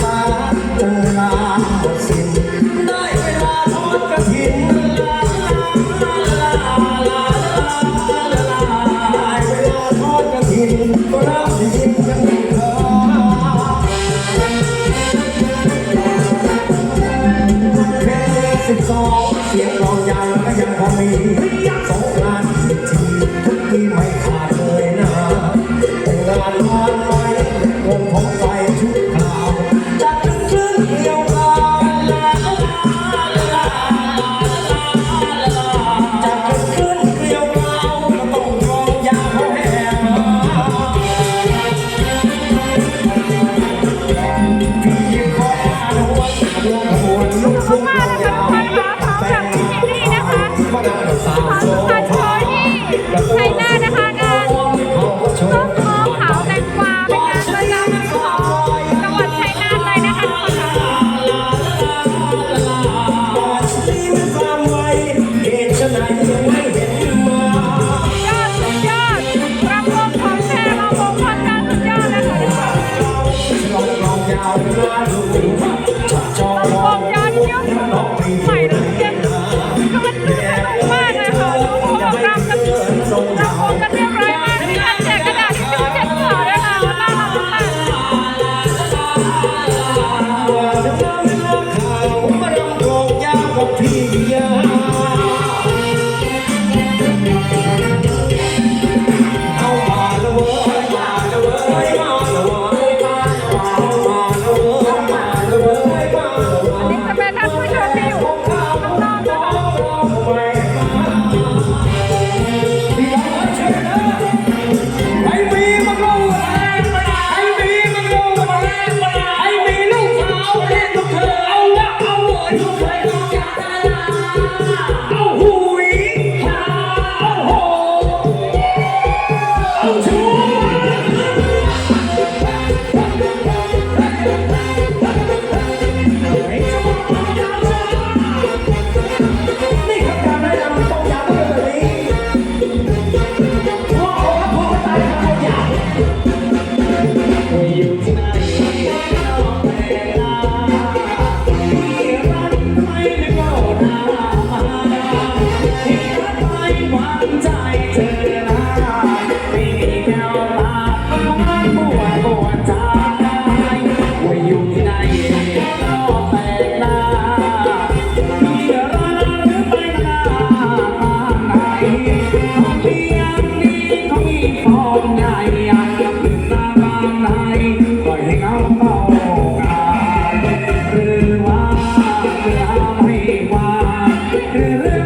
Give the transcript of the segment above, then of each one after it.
ฟ้าจนาหสิได้เวลาทอดกระถิ่นลาลาลาลาลาลาเวลาทอดกระถิ่นก็เริ่มได้ยินยังเธอ เพลสิบสองเสียงร้องยังก็ยังพอมีสงกน Guerrero.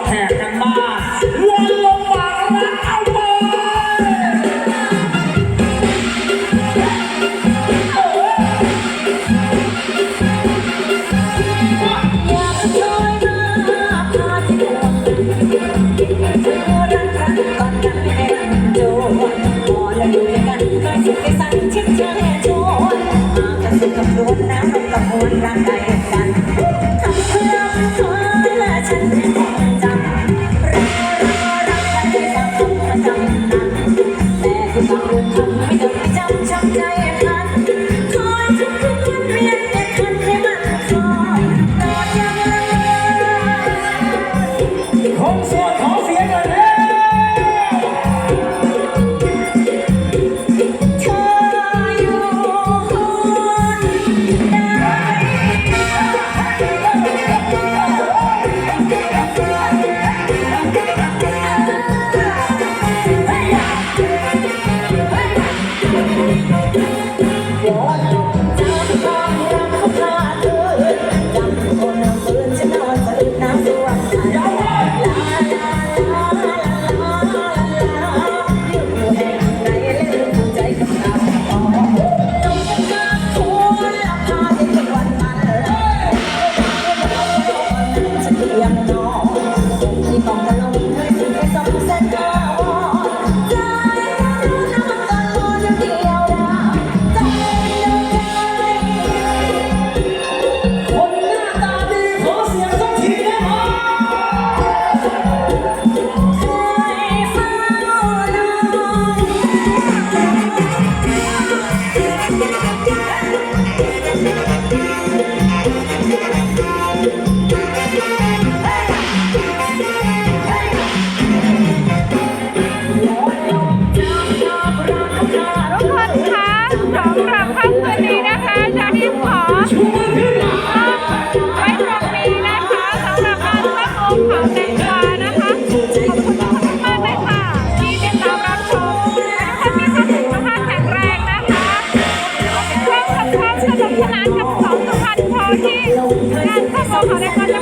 好的，好的。